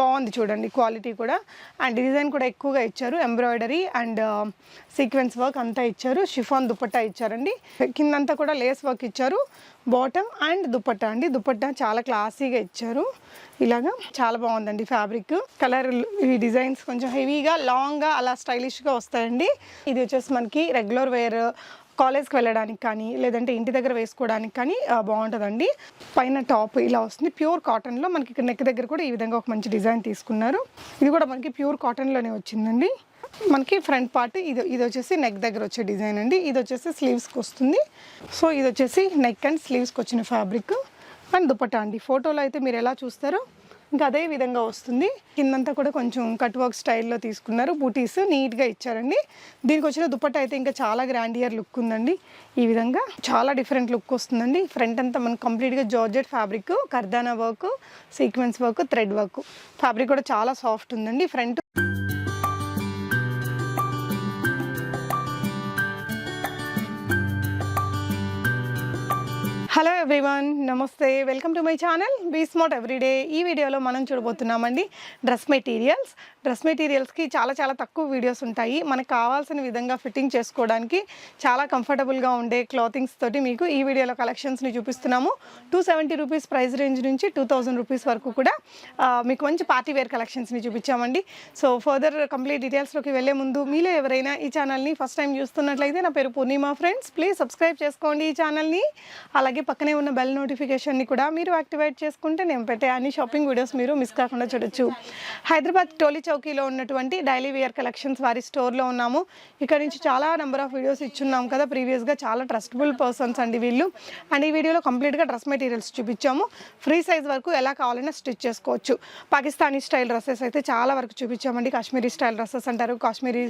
బాగుంది చూడండి క్వాలిటీ కూడా. అండ్ డిజైన్ కూడా ఎక్కువగా ఇచ్చారు ఎంబ్రాయిడరీ అండ్ సీక్వెన్స్ వర్క్ అంతా ఇచ్చారు. షిఫాన్ దుపట్టా ఇచ్చారండి. కిందంతా కూడా లేస్ వర్క్ ఇచ్చారు. బాటమ్ అండ్ దుపట్టా అండి. దుపట్టా చాలా క్లాసీగా ఇచ్చారు. ఇలాగా చాలా బాగుందండి ఫ్యాబ్రిక్ కలర్ ఈ డిజైన్స్ కొంచెం హెవీగా లాంగ్గా అలా స్టైలిష్గా వస్తాయండి. ఇది వచ్చేసి మనకి రెగ్యులర్ వేర్ కాలేజ్కి వెళ్ళడానికి కానీ లేదంటే ఇంటి దగ్గర వేసుకోవడానికి కానీ బాగుంటుందండి. పైన టాప్ ఇలా వస్తుంది. ప్యూర్ కాటన్లో మనకి ఇక్కడ నెక్ దగ్గర కూడా ఈ విధంగా ఒక మంచి డిజైన్ తీసుకున్నారు. ఇది కూడా మనకి ప్యూర్ కాటన్లోనే వచ్చిందండి. మనకి ఫ్రంట్ పార్ట్ ఇది ఇది వచ్చేసి నెక్ దగ్గర వచ్చే డిజైన్ అండి. ఇది వచ్చేసి స్లీవ్స్కి వస్తుంది. సో ఇది వచ్చేసి నెక్ అండ్ స్లీవ్స్కి వచ్చిన ఫ్యాబ్రిక్. అండ్ దుపట్టా అండి. ఫోటోలో అయితే మీరు ఎలా చూస్తారో? ఇంకా అదే విధంగా వస్తుంది. కిందంతా కూడా కొంచెం కట్ వర్క్ స్టైల్లో తీసుకున్నారు. బూటీస్ నీట్గా ఇచ్చారండి. దీనికి వచ్చిన దుప్పట్ట అయితే ఇంకా చాలా గ్రాండియర్ లుక్ ఉందండి. ఈ విధంగా చాలా డిఫరెంట్ లుక్ వస్తుందండి. ఫ్రంట్ అంతా మనం కంప్లీట్గా georgette fabric కర్దానా work sequence work thread work. Fabric కూడా చాలా సాఫ్ట్ ఉందండి. ఫ్రంట్ ఎవ్రీవన్ నమస్తే welcome to my channel be smart everyday ఈ వీడియోలో మనం చూడబోతున్నామండి డ్రెస్ మెటీరియల్స్. డ్రెస్ మెటీరియల్స్కి చాలా చాలా తక్కువ వీడియోస్ ఉంటాయి. మనకు కావాల్సిన విధంగా ఫిట్టింగ్ చేసుకోవడానికి చాలా కంఫర్టబుల్గా ఉండే క్లాతింగ్స్ తోటి మీకు ఈ వీడియోలో కలెక్షన్స్ని చూపిస్తున్నాము. Two seventy rupees price range నుంచి టూ థౌజండ్ రూపీస్ వరకు కూడా మీకు మంచి పార్టీ వేర్ కలెక్షన్స్ని చూపించామండి. సో ఫర్దర్ కంప్లీట్ డీటెయిల్స్లోకి వెళ్ళే ముందు మీలో ఎవరైనా ఈ ఛానల్ని ఫస్ట్ టైం చూస్తున్నట్లయితే నా పేరు పూర్ణిమ. ఫ్రెండ్స్ ప్లీజ్ సబ్స్క్రైబ్ చేసుకోండి ఈ ఛానల్ని అలాగే పక్కనే ఉన్న బెల్ నోటిఫికేషన్ని కూడా మీరు యాక్టివేట్ చేసుకుంటే నేను పెట్టే అన్ని షాపింగ్ వీడియోస్ మీరు మిస్ కాకుండా చూడొచ్చు. హైదరాబాద్ టోలీ చౌకీలో ఉన్నటువంటి డైలీ వేర్ కలెక్షన్స్ వారి స్టోర్లో ఉన్నాము. ఇక్కడ నుంచి చాలా నెంబర్ ఆఫ్ వీడియోస్ ఇచ్చున్నాం కదా. ప్రీవియస్గా చాలా ట్రస్టబుల్ పర్సన్స్ అండి వీళ్ళు. అండ్ ఈ వీడియోలో కంప్లీట్గా డ్రెస్ మెటీరియల్స్ చూపించాము. ఫ్రీ సైజ్ వరకు ఎలా కావాలన్నా స్టిచ్ చేసుకోవచ్చు. పాకిస్తానీ స్టైల్ డ్రెస్సెస్ అయితే చాలా వరకు చూపించామండి. కాశ్మీరీ స్టైల్ డ్రెస్సెస్ అంటారు కాశ్మీరీ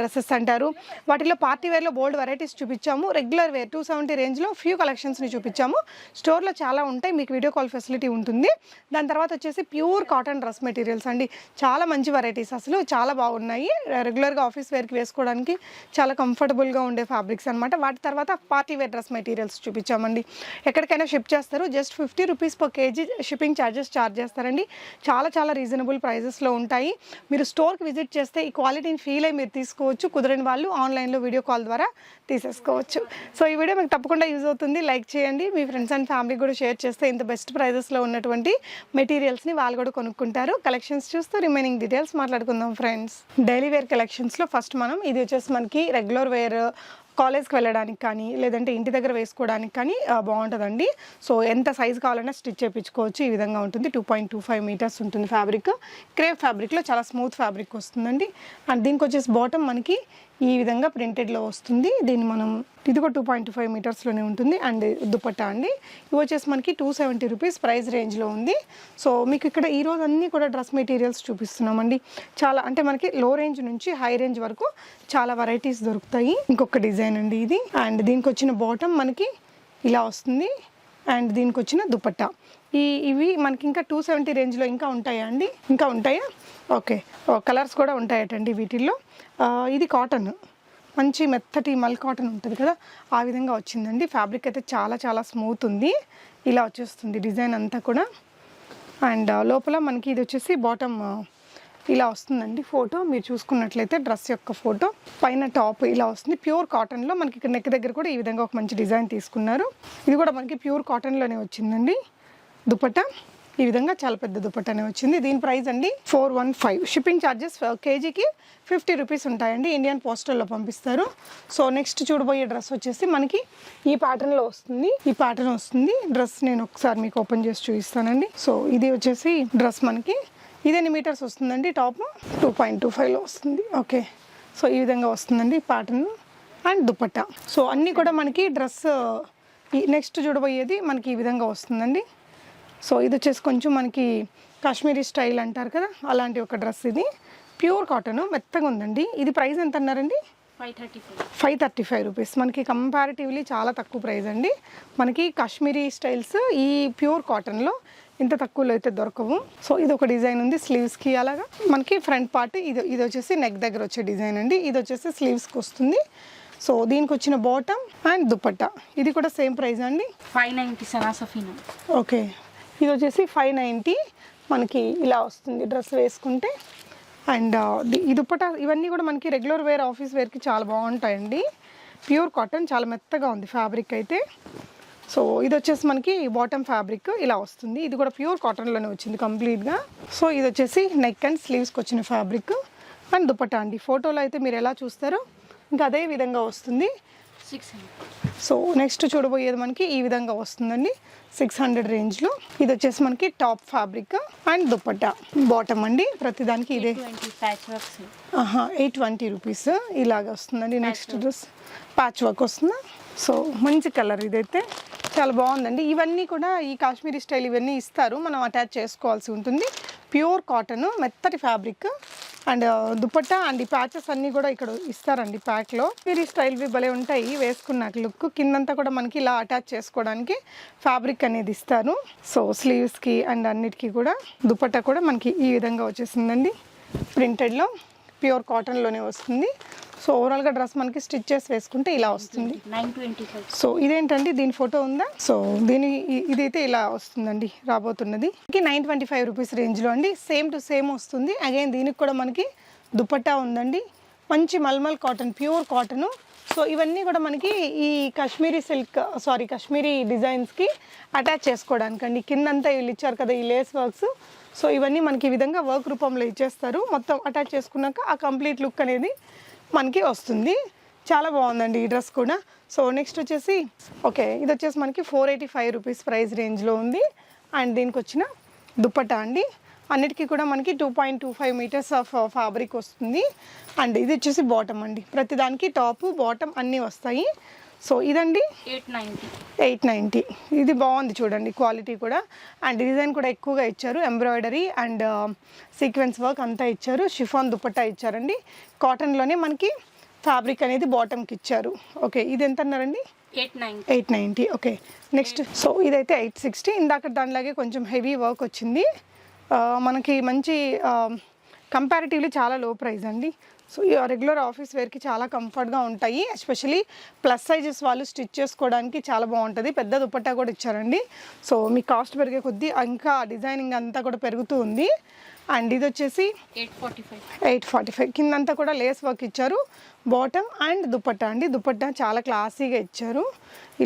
డ్రెస్సెస్ అంటారు. వాటిలో పార్టీ వేర్లో బోల్డ్ వెరైటీస్ చూపించాము. రెగ్యులర్ వేర్ టూ సెవెంటీ రేంజ్లో ఫ్యూ కలెక్షన్స్ని చూపించాము. స్టోర్లో చాలా ఉంటాయి మీకు వీడియో కాల్ ఫెసిలిటీ ఉంటుంది. దాని తర్వాత వచ్చేసి ప్యూర్ కాటన్ డ్రెస్ మెటీరియల్స్ అండి. చాలా మంచి వెరైటీస్ అసలు చాలా బాగున్నాయి. రెగ్యులర్గా ఆఫీస్ వేర్కి వేసుకోవడానికి చాలా కంఫర్టబుల్గా ఉండే ఫ్యాబ్రిక్స్ అనమాట వాటి తర్వాత పార్టీ వేర్ డ్రెస్ మెటీరియల్స్ చూపించామండి. ఎక్కడికైనా షిప్ చేస్తారు just fifty rupees per kg shipping charges charge చేస్తారండి. చాలా చాలా రీజనబుల్ ప్రైజెస్లో ఉంటాయి. మీరు స్టోర్కి విజిట్ చేస్తే ఈ క్వాలిటీని ఫీల్ అయ్యి మీరు తీసుకోవచ్చు. కుదరని వాళ్ళు ఆన్లైన్లో వీడియో కాల్ ద్వారా తీసేసుకోవచ్చు. సో ఈ వీడియో మీకు తప్పకుండా యూజ్ అవుతుంది. లైక్ చేయండి. మీ ఫ్రెండ్స్ అండ్ ఫ్యామిలీ కూడా షేర్ చేస్తే ఇంత బెస్ట్ ప్రైజెస్లో ఉన్నటువంటి మెటీరియల్స్ని వాళ్ళు కూడా కొనుక్కుంటారు. కలెక్షన్స్ చూస్తూ రిమైనింగ్ డీటెయిల్స్ మాట్లాడుకుందాం ఫ్రెండ్స్ డైలీ వేర్ కలెక్షన్స్లో ఫస్ట్ మనం ఇది వచ్చేసి మనకి రెగ్యులర్ వేర్ కాలేజ్కి వెళ్ళడానికి కానీ లేదంటే ఇంటి దగ్గర వేసుకోవడానికి కానీ బాగుంటుందండి. సో ఎంత సైజ్ కావాలన్నా స్టిచ్ చేయించుకోవచ్చు ఈ విధంగా ఉంటుంది. Two point two five metres ఉంటుంది ఫ్యాబ్రిక్ క్రేప్ ఫ్యాబ్రిక్లో చాలా స్మూత్ ఫ్యాబ్రిక్ వస్తుందండి. అండ్ దీనికి వచ్చేసి బాటమ్ మనకి ఈ విధంగా ప్రింటెడ్లో వస్తుంది. దీన్ని మనం ఇది కూడా టూ పాయింట్ ఫైవ్ మీటర్స్లోనే ఉంటుంది. అండ్ దుపట్టా అండి. ఇవి వచ్చేసి మనకి టూ సెవెంటీ రూపీస్ ప్రైస్ రేంజ్లో ఉంది. సో మీకు ఇక్కడ ఈ రోజు అన్నీ కూడా డ్రెస్ మెటీరియల్స్ చూపిస్తున్నామండి. చాలా అంటే మనకి లో రేంజ్ నుంచి హై రేంజ్ వరకు చాలా వెరైటీస్ దొరుకుతాయి. ఇంకొక డిజైన్ అండి ఇది. అండ్ దీనికి వచ్చిన బాటమ్ మనకి ఇలా వస్తుంది. అండ్ దీనికి వచ్చిన దుపట్టా. ఈ ఇవి మనకి ఇంకా టూ సెవెంటీ రేంజ్లో ఇంకా ఉంటాయా అండి? ఇంకా ఉంటాయా? ఓకే. కలర్స్ కూడా ఉంటాయటండి వీటిల్లో. ఇది కాటన్ మంచి మెత్తటి మల్ కాటన్ ఉంటుంది కదా? ఆ విధంగా వచ్చిందండి. ఫ్యాబ్రిక్ అయితే చాలా చాలా స్మూత్ ఉంది. ఇలా వచ్చేస్తుంది డిజైన్ అంతా కూడా. అండ్ లోపల మనకి ఇది వచ్చేసి బాటమ్ ఇలా వస్తుందండి ఫోటో మీరు చూసుకున్నట్లయితే డ్రెస్ యొక్క ఫోటో పైన టాప్ ఇలా వస్తుంది. ప్యూర్ కాటన్లో మనకి ఇక్కడ నెక్ దగ్గర కూడా ఈ విధంగా ఒక మంచి డిజైన్ తీసుకున్నారు. ఇది కూడా మనకి ప్యూర్ కాటన్లోనే వచ్చిందండి. దుపట్టా? ఈ విధంగా చాలా పెద్ద దుపట్టానే వచ్చింది. దీని ప్రైస్ అండి four one five. Shipping charges కేజీకి ఫిఫ్టీ రూపీస్ ఉంటాయండి. ఇండియన్ పోస్టల్లో పంపిస్తారు. సో నెక్స్ట్ చూడబోయే డ్రెస్ వచ్చేసి మనకి ఈ ప్యాటర్న్లో వస్తుంది. ఈ ప్యాటర్న్ వస్తుంది. డ్రెస్ నేను ఒకసారి మీకు ఓపెన్ చేసి చూపిస్తానండి. సో ఇది వచ్చేసి డ్రెస్ మనకి. ఇది ఎన్ని మీటర్స్ వస్తుందండి? టాప్ టూ పాయింట్ టూ ఫైవ్లో వస్తుంది. ఓకే. సో ఈ విధంగా వస్తుందండి ప్యాటర్న్ అండ్ దుపట్టా. సో అన్నీ కూడా మనకి డ్రెస్ ఈ నెక్స్ట్ చూడబోయేది మనకి ఈ విధంగా వస్తుందండి. సో ఇది వచ్చేసి కొంచెం మనకి కాశ్మీరీ స్టైల్ అంటారు కదా అలాంటి ఒక డ్రెస్ ఇది. ప్యూర్ కాటన్ మెత్తగా ఉందండి. ఇది ప్రైస్ ఎంత అన్నారండి? Five thirty five. Five thirty five rupees. మనకి కంపారిటివ్లీ చాలా తక్కువ ప్రైస్ అండి. మనకి కాశ్మీరీ స్టైల్స్ ఈ ప్యూర్ కాటన్లో ఇంత తక్కువలో అయితే దొరకవు. సో ఇది ఒక డిజైన్ ఉంది స్లీవ్స్కి అలాగా. మనకి ఫ్రంట్ పార్ట్ ఇది ఇది వచ్చేసి నెక్ దగ్గర వచ్చే డిజైన్ అండి. ఇది వచ్చేసి స్లీవ్స్కి వస్తుంది. సో దీనికి వచ్చిన బాటమ్ అండ్ దుపట్టా. ఇది కూడా సేమ్ ప్రైస్ అండి? Five ninety Sana Safinaz okay ఇది వచ్చేసి ఫైవ్ నైంటీ మనకి ఇలా వస్తుంది డ్రెస్ వేసుకుంటే. అండ్ uh, ఈ దుప్పట ఇవన్నీ కూడా మనకి రెగ్యులర్ వేర్ ఆఫీస్ వేర్కి చాలా బాగుంటాయండి. ప్యూర్ కాటన్ చాలా మెత్తగా ఉంది ఫ్యాబ్రిక్ అయితే. సో ఇది వచ్చేసి మనకి బాటమ్ ఫ్యాబ్రిక్ ఇలా వస్తుంది. ఇది కూడా ప్యూర్ కాటన్లోనే వచ్చింది కంప్లీట్గా సో ఇది వచ్చేసి నెక్ అండ్ స్లీవ్స్కి వచ్చిన ఫ్యాబ్రిక్ అండ్ దుపట్టా అండి. ఫోటోలో అయితే మీరు ఎలా చూస్తారో ఇంకా అదే విధంగా వస్తుంది. సిక్స్ సో నెక్స్ట్ చూడబోయేది మనకి ఈ విధంగా వస్తుందండి. సిక్స్ హండ్రెడ్ రేంజ్లో. ఇది వచ్చేసి మనకి top fabric and dupatta bottom అండి. ప్రతిదానికి ఇదే. Eight twenty rupees. ఇలాగ వస్తుందండి. నెక్స్ట్ డ్రెస్ ప్యాచ్ వర్క్ వస్తుందా. సో మంచి కలర్ ఇదైతే. చాలా బాగుందండి. ఇవన్నీ కూడా ఈ కాశ్మీరీ స్టైల్ ఇవన్నీ ఇస్తారు. మనం అటాచ్ చేసుకోవాల్సి ఉంటుంది. ప్యూర్ కాటన్ మెత్తటి ఫ్యాబ్రిక్. అండ్ దుపట్టా అండ్ ఈ ప్యాచెస్ అన్నీ కూడా ఇక్కడ ఇస్తారండి ప్యాక్లో. మీరు ఈ స్టైల్వి భలే ఉంటాయి. వేసుకున్నాక లుక్ కిందంతా కూడా మనకి ఇలా అటాచ్ చేసుకోవడానికి ఫ్యాబ్రిక్ అనేది ఇస్తారు సో స్లీవ్స్కి అండ్ అన్నిటికీ కూడా దుపట్టా కూడా మనకి ఈ విధంగా వచ్చేసిందండి. ప్రింటెడ్లో ప్యూర్ కాటన్లోనే వస్తుంది. సో ఓవరాల్గా డ్రెస్ మనకి స్టిచ్ చేసి వేసుకుంటే ఇలా వస్తుంది. సో ఇదేంటండి? దీని ఫోటో ఉందా? సో దీని ఇదైతే ఇలా వస్తుందండి రాబోతున్నది. నైన్ ట్వంటీ ఫైవ్ రూపీస్ రేంజ్లో అండి. సేమ్ టు సేమ్ వస్తుంది. అగైన్ దీనికి కూడా మనకి దుపట్టా ఉందండి. మంచి mulmul cotton pure cotton. So ఇవన్నీ కూడా మనకి ఈ కాశ్మీరీ సిల్క్ సారీ కాశ్మీరీ డిజైన్స్కి అటాచ్ చేసుకోవడానికి అండి కిందంతా వీళ్ళు ఇచ్చారు కదా ఈ లేస్ వర్క్స్. సో ఇవన్నీ మనకి ఈ విధంగా వర్క్ రూపంలో ఇచ్చేస్తారు. మొత్తం అటాచ్ చేసుకున్నాక ఆ కంప్లీట్ లుక్ అనేది మనకి వస్తుంది. చాలా బాగుందండి ఈ డ్రెస్ కూడా. సో నెక్స్ట్ వచ్చేసి ఓకే ఇది వచ్చేసి మనకి four eighty five rupees price రేంజ్లో ఉంది. అండ్ దీనికి వచ్చిన దుప్పటా అండి. అన్నిటికీ కూడా మనకి two point two five metres of fabric వస్తుంది. అండ్ ఇది వచ్చేసి బాటమ్ అండి. ప్రతిదానికి టాపు బాటమ్ అన్నీ వస్తాయి. సో ఇదండి? Eight ninety. Eight ninety. ఇది బాగుంది చూడండి క్వాలిటీ కూడా. అండ్ డిజైన్ కూడా ఎక్కువగా ఇచ్చారు ఎంబ్రాయిడరీ అండ్ సీక్వెన్స్ వర్క్ అంతా ఇచ్చారు. షిఫాన్ దుపట్టా ఇచ్చారండి. కాటన్లోనే మనకి ఫ్యాబ్రిక్ అనేది బాటమ్కి ఇచ్చారు. ఓకే ఇది ఎంత అన్నారండి eight ninety. Eight ninety. Okay next. So ఇదైతే ఎయిట్ సిక్స్టీ. ఇందాక దానిలాగే కొంచెం హెవీ వర్క్ వచ్చింది. మనకి మంచి కంపారిటివ్లీ చాలా లో ప్రైస్ అండి. సో ఈ రెగ్యులర్ ఆఫీస్ వేర్కి చాలా కంఫర్ట్గా ఉంటాయి. ఎస్పెషలీ ప్లస్ సైజెస్ వాళ్ళు స్టిచ్ చేసుకోవడానికి చాలా బాగుంటుంది. పెద్ద దుపట్టా కూడా ఇచ్చారండి. సో మీ కాస్ట్ పెరిగే కొద్దీ ఇంకా డిజైనింగ్ అంతా కూడా పెరుగుతూ ఉంది. అండ్ ఇది వచ్చేసి eight forty five. Eight forty five. కిందంతా కూడా లేస్ వర్క్ ఇచ్చారు. బాటమ్ అండ్ దుపట్టా అండి. దుపట్టా చాలా క్లాసీగా ఇచ్చారు.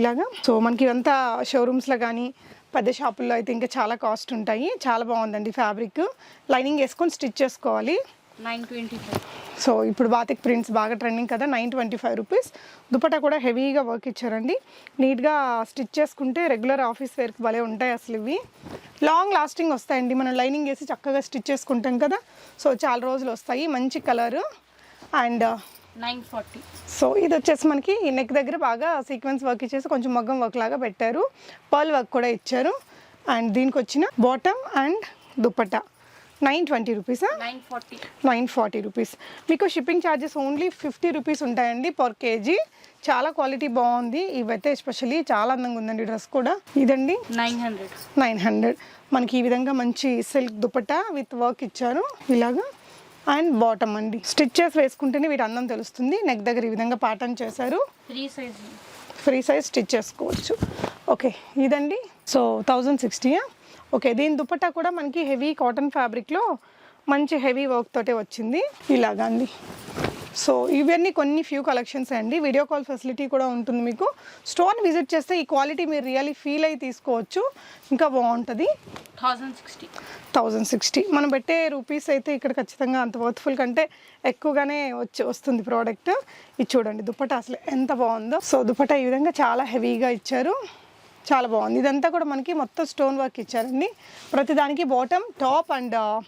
ఇలాగా. సో మనకి ఇవంతా షోరూమ్స్లో కానీ పెద్ద షాపుల్లో అయితే ఇంకా చాలా కాస్ట్ ఉంటాయి. చాలా బాగుందండి ఫ్యాబ్రిక్ లైనింగ్ వేసుకొని స్టిచ్ చేసుకోవాలి. Nine twenty five. సో ఇప్పుడు బాతిక్ ప్రింట్స్ బాగా ట్రెండింగ్ కదా nine twenty five rupees. Dupatta కూడా హెవీగా వర్క్ ఇచ్చారండి. నీట్గా స్టిచ్ చేసుకుంటే రెగ్యులర్ ఆఫీస్ వేర్కి భలే ఉంటాయి అసలు ఇవి. లాంగ్ లాస్టింగ్ వస్తాయండి. మనం లైనింగ్ వేసి చక్కగా స్టిచ్ చేసుకుంటాం కదా. సో చాలా రోజులు వస్తాయి. మంచి colour. And nine forty. So ఇది వచ్చేసి మనకి ఈ నెక్ దగ్గర బాగా సీక్వెన్స్ వర్క్ ఇచ్చేసి కొంచెం మగ్గం వర్క్ లాగా పెట్టారు. పర్ల్ వర్క్ కూడా ఇచ్చారు. అండ్ దీనికి వచ్చిన bottom and dupatta. Nine twenty రూపీసా? Nine forty. Rupees. మీకు shipping charges only fifty rupees ఉంటాయండి పర్ కేజీ. చాలా క్వాలిటీ బాగుంది. ఇవైతే ఎస్పెషల్లీ చాలా అందంగా ఉందండి డ్రెస్ కూడా. ఇదండి? Nine hundred. Nine hundred. మనకి ఈ విధంగా మంచి సిల్క్ దుపట్టా విత్ వర్క్ ఇచ్చారు ఇలాగా. అండ్ బాటమ్ అండి. స్టిచ్ చేసి వేసుకుంటేనే వీటి అందం తెలుస్తుంది. నెక్ దగ్గర ఈ విధంగా ప్యాటర్న్ చేశారు. Three size. Free size stitch చేసుకోవచ్చు ఓకే ఇదండి. సో థౌజండ్ సిక్స్టీయా? ఓకే దీని దుపట్టా కూడా మనకి హెవీ కాటన్ ఫ్యాబ్రిక్లో మంచి హెవీ వర్క్ తోటే వచ్చింది. ఇలాగా అండి. సో ఇవన్నీ కొన్ని ఫ్యూ కలెక్షన్స్ అండి. వీడియో కాల్ ఫెసిలిటీ కూడా ఉంటుంది మీకు. స్టోర్ విజిట్ చేస్తే ఈ క్వాలిటీ మీరు రియల్లీ ఫీల్ అయి తీసుకోవచ్చు. ఇంకా బాగుంటుంది. Thousand sixty. Thousand sixty. మనం పెట్టే రూపీస్ అయితే ఇక్కడ ఖచ్చితంగా అంత వర్త్ఫుల్ కంటే ఎక్కువగానే వచ్చి వస్తుంది ప్రోడక్ట్. ఇది చూడండి దుపట్టా అసలు ఎంత బాగుందో. సో దుపట్టా ఈ విధంగా చాలా హెవీగా ఇచ్చారు. చాలా బాగుంది. ఇదంతా కూడా మనకి మొత్తం స్టోన్ వర్క్ ఇచ్చారండి. ప్రతిదానికి బాటమ్ టాప్ అండ్ uh,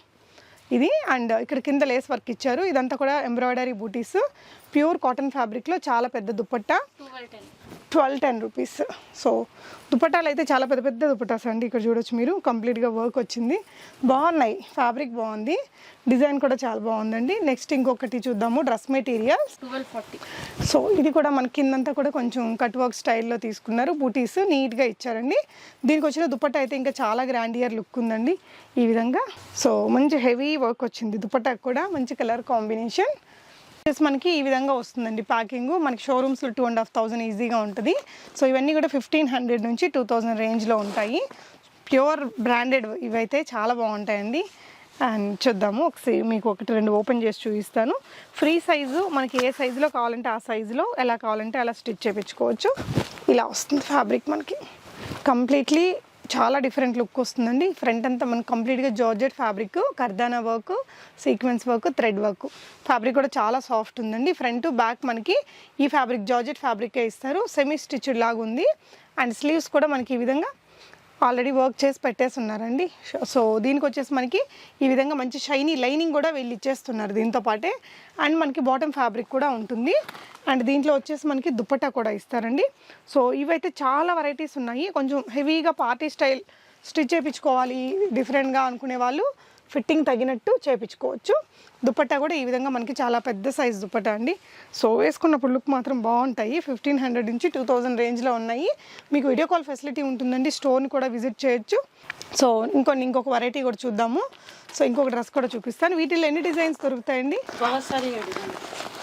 ఇది అండ్ uh, ఇక్కడ కింద లేస్ వర్క్ ఇచ్చారు. ఇదంతా కూడా ఎంబ్రాయిడరీ బూటీస్ ప్యూర్ కాటన్ ఫ్యాబ్రిక్లో చాలా పెద్ద dupatta twelve ten rupees. So దుపట్టాలు అయితే చాలా పెద్ద పెద్ద దుపట్టాస్ అండి. ఇక్కడ చూడొచ్చు మీరు. కంప్లీట్గా వర్క్ వచ్చింది. బాగున్నాయి. ఫ్యాబ్రిక్ బాగుంది. డిజైన్ కూడా చాలా బాగుందండి. నెక్స్ట్ ఇంకొకటి చూద్దాము. Dress materials twelve forty. So ఇది కూడా మన కిందంతా కూడా కొంచెం కట్ వర్క్ స్టైల్లో తీసుకున్నారు. బూటీస్ నీట్గా ఇచ్చారండి. దీనికి వచ్చిన దుపట్టా అయితే ఇంకా చాలా గ్రాండియర్ లుక్ ఉందండి. ఈ విధంగా. సో మంచి హెవీ వర్క్ వచ్చింది. దుపట్టాకు కూడా మంచి కలర్ కాంబినేషన్ వచ్చేసి మనకి ఈ విధంగా వస్తుందండి. ప్యాకింగ్ మనకి షోరూమ్స్లో టూ అండ్ హాఫ్ థౌసండ్ ఈజీగా ఉంటుంది. సో ఇవన్నీ కూడా ఫిఫ్టీన్ హండ్రెడ్ నుంచి టూ థౌజండ్ రేంజ్లో ఉంటాయి. ప్యూర్ బ్రాండెడ్ ఇవైతే చాలా బాగుంటాయండి. అండ్ చూద్దాము ఒకసారి మీకు ఒకటి రెండు ఓపెన్ చేసి చూపిస్తాను. ఫ్రీ సైజు మనకి ఏ సైజులో కావాలంటే ఆ సైజులో ఎలా కావాలంటే అలా స్టిచ్ చేయించుకోవచ్చు ఇలా వస్తుంది ఫ్యాబ్రిక్ మనకి. కంప్లీట్లీ చాలా డిఫరెంట్ లుక్ వస్తుందండి. ఫ్రంట్ అంతా మనకు కంప్లీట్గా georgette fabric కర్దానా work sequence work thread work fabric కూడా చాలా సాఫ్ట్ ఉందండి. ఫ్రంట్ బ్యాక్ మనకి ఈ ఫ్యాబ్రిక్ జార్జెట్ ఫ్యాబ్రికే ఇస్తారు. సెమీ స్టిచ్డ్ లాగా ఉంది అండ్ స్లీవ్స్ కూడా మనకి ఈ విధంగా ఆల్రెడీ వర్క్ చేసి పెట్టేసి ఉన్నారండి సో దీనికి వచ్చేసి మనకి ఈ విధంగా మంచి షైనీ లైనింగ్ కూడా వీళ్ళు ఇచ్చేస్తున్నారు దీంతో పాటే. అండ్ మనకి బాటమ్ ఫ్యాబ్రిక్ కూడా ఉంటుంది. అండ్ దీంట్లో వచ్చేసి మనకి దుప్పట్టా కూడా ఇస్తారండి. సో ఇవైతే చాలా వెరైటీస్ ఉన్నాయి. కొంచెం హెవీగా పార్టీ స్టైల్ స్టిచ్ చేయించుకోవాలి డిఫరెంట్గా అనుకునే వాళ్ళు. ఫిట్టింగ్ తగినట్టు చేపించుకోవచ్చు. దుపట్టా కూడా ఈ విధంగా మనకి చాలా పెద్ద సైజ్ దుపట్టా అండి. సో వేసుకున్నప్పుడు లుక్ మాత్రం బాగుంటాయి. ఫిఫ్టీన్ హండ్రెడ్ నుంచి టూ థౌజండ్ రేంజ్లో ఉన్నాయి. మీకు వీడియో కాల్ ఫెసిలిటీ ఉంటుందండి స్టోర్ని కూడా విజిట్ చేయొచ్చు. సో ఇంకొన్ని ఇంకొక వెరైటీ కూడా చూద్దాము. సో ఇంకొక డ్రెస్ కూడా చూపిస్తాను. వీటిలో ఎన్ని డిజైన్స్ దొరుకుతాయండి?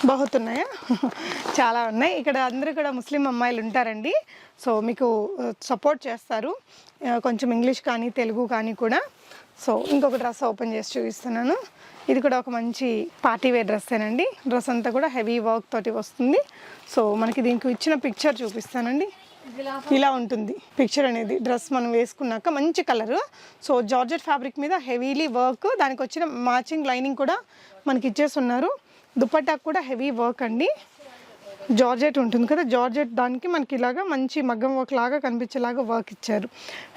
బాగుతున్నాయా చాలా ఉన్నాయి. ఇక్కడ అందరూ కూడా ముస్లిం అమ్మాయిలు ఉంటారండి. సో మీకు సపోర్ట్ చేస్తారు. కొంచెం ఇంగ్లీష్ కానీ తెలుగు కానీ కూడా. సో ఇంకొక డ్రెస్ ఓపెన్ చేసి చూపిస్తున్నాను. ఇది కూడా ఒక మంచి పార్టీ వేర్ డ్రెస్సేనండి డ్రెస్ అంతా కూడా హెవీ వర్క్ తోటి వస్తుంది. సో మనకి దీనికి ఇచ్చిన పిక్చర్ చూపిస్తానండి. ఇలా ఉంటుంది. పిక్చర్ అనేది డ్రెస్ మనం వేసుకున్నాక మంచి కలర్ సో జార్జెట్ ఫ్యాబ్రిక్ మీద హెవీలీ వర్క్ దానికి వచ్చిన మ్యాచింగ్ లైనింగ్ కూడా మనకి ఇచ్చేస్తున్నారు దుపట్టా కూడా హెవీ వర్క్ అండి. జార్జెట్ ఉంటుంది కదా జార్జెట్ దానికి మనకి ఇలాగా మంచి మగ్గం వర్క్ లాగా కనిపించేలాగా వర్క్ ఇచ్చారు.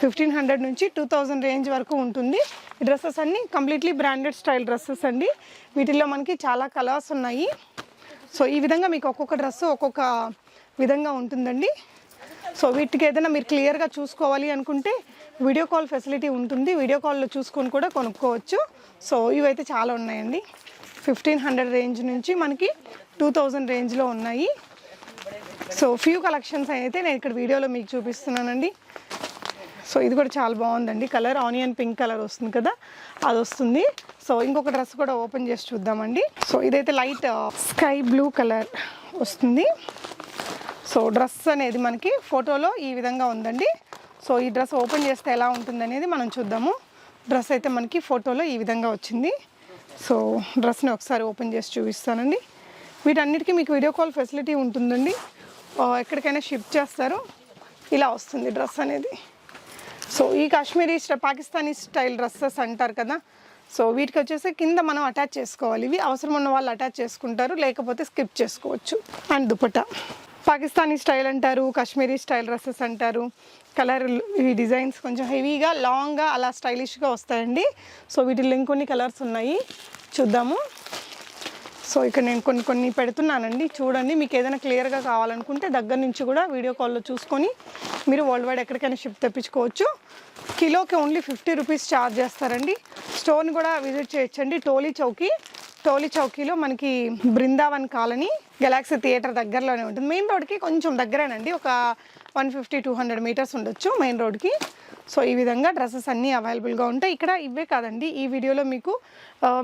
ఫిఫ్టీన్ హండ్రెడ్ నుంచి టూ థౌజండ్ రేంజ్ వరకు ఉంటుంది. ఈ డ్రెస్సెస్ అన్నీ కంప్లీట్లీ బ్రాండెడ్ స్టైల్ డ్రెస్సెస్ అండి. వీటిల్లో మనకి చాలా కలర్స్ ఉన్నాయి. సో ఈ విధంగా మీకు ఒక్కొక్క డ్రెస్ ఒక్కొక్క విధంగా ఉంటుందండి. సో వీటికి ఏదైనా మీరు క్లియర్గా చూసుకోవాలి అనుకుంటే వీడియో కాల్ ఫెసిలిటీ ఉంటుంది. వీడియో కాల్లో చూసుకొని కూడా కొనుక్కోవచ్చు. సో ఇవైతే చాలా ఉన్నాయండి. ఫిఫ్టీన్ హండ్రెడ్ రేంజ్ నుంచి మనకి టూ థౌజండ్ రేంజ్లో ఉన్నాయి. సో ఫ్యూ కలెక్షన్స్ అయితే నేను ఇక్కడ వీడియోలో మీకు చూపిస్తున్నానండి. సో ఇది కూడా చాలా బాగుందండి. కలర్ ఆనియన్ పింక్ కలర్ వస్తుంది కదా? అది వస్తుంది. సో ఇంకొక డ్రెస్ కూడా ఓపెన్ చేసి చూద్దామండి. సో ఇదైతే లైట్ స్కై బ్లూ కలర్ వస్తుంది. సో డ్రెస్ అనేది మనకి ఫోటోలో ఈ విధంగా ఉందండి. సో ఈ డ్రెస్ ఓపెన్ చేస్తే ఎలా ఉంటుంది అనేది మనం చూద్దాము. డ్రెస్ అయితే మనకి ఫోటోలో ఈ విధంగా వచ్చింది. సో డ్రెస్ని ఒకసారి ఓపెన్ చేసి చూపిస్తానండి. వీటన్నిటికీ మీకు వీడియో కాల్ ఫెసిలిటీ ఉంటుందండి. ఎక్కడికైనా షిఫ్ట్ చేస్తారు. ఇలా వస్తుంది డ్రెస్ అనేది. సో ఈ కాశ్మీరీ స్ట- పాకిస్తానీ స్టైల్ డ్రెస్సెస్ అంటారు కదా. సో వీటికి వచ్చేసి కింద మనం అటాచ్ చేసుకోవాలి. ఇవి అవసరం ఉన్న వాళ్ళు అటాచ్ చేసుకుంటారు. లేకపోతే స్కిప్ చేసుకోవచ్చు. అండ్ దుపట్టా. పాకిస్తానీ స్టైల్ అంటారు కాశ్మీరీ స్టైల్ డ్రెస్సెస్ అంటారు. కలర్ ఈ డిజైన్స్ కొంచెం హెవీగా లాంగ్గా అలా స్టైలిష్గా వస్తాయండి. సో వీటిలో ఇంకొన్ని కలర్స్ ఉన్నాయి. చూద్దాము. సో ఇక్కడ నేను కొన్ని కొన్ని పెడుతున్నానండి. చూడండి మీకు ఏదైనా క్లియర్గా కావాలనుకుంటే దగ్గర నుంచి కూడా వీడియో కాల్లో చూసుకొని మీరు వరల్డ్ వైడ్ ఎక్కడికైనా షిప్ తెప్పించుకోవచ్చు. కిలోకి ఓన్లీ ఫిఫ్టీ రూపీస్ ఛార్జ్ చేస్తారండి. స్టోన్ కూడా విజిట్ చేయొచ్చండి. టోలీ చౌకీ టోలీ చౌకీలో మనకి బృందావన్ కాలనీ గెలాక్సీ థియేటర్ దగ్గరలోనే ఉంటుంది. మెయిన్ రోడ్కి కొంచెం దగ్గరేనండి. ఒక one fifty two hundred metres ఉండొచ్చు మెయిన్ రోడ్కి. సో ఈ విధంగా డ్రెస్సెస్ అన్నీ అవైలబుల్గా ఉంటాయి. ఇక్కడ ఇవే కాదండి. ఈ వీడియోలో మీకు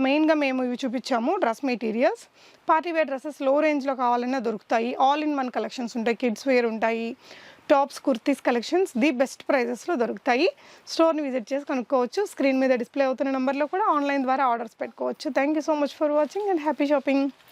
మెయిన్గా మేము ఇవి చూపించాము డ్రెస్ మెటీరియల్స్. పార్టీ వేర్ డ్రెస్సెస్లో రేంజ్లో కావాలన్నా దొరుకుతాయి. ఆల్ ఇన్ వన్ కలెక్షన్స్ ఉంటాయి. కిడ్స్ వేర్ ఉంటాయి. Tops kurtis collections the best ప్రైజెస్లో దొరుకుతాయి. స్టోర్ని విజిట్ చేసి కనుక్కోవచ్చు. స్క్రీన్ మీద డిస్ప్లే అవుతున్న నెంబర్లో కూడా ఆన్లైన్ ద్వారా ఆర్డర్స్ పెట్టుకోవచ్చు. Thank you so much for watching and happy shopping.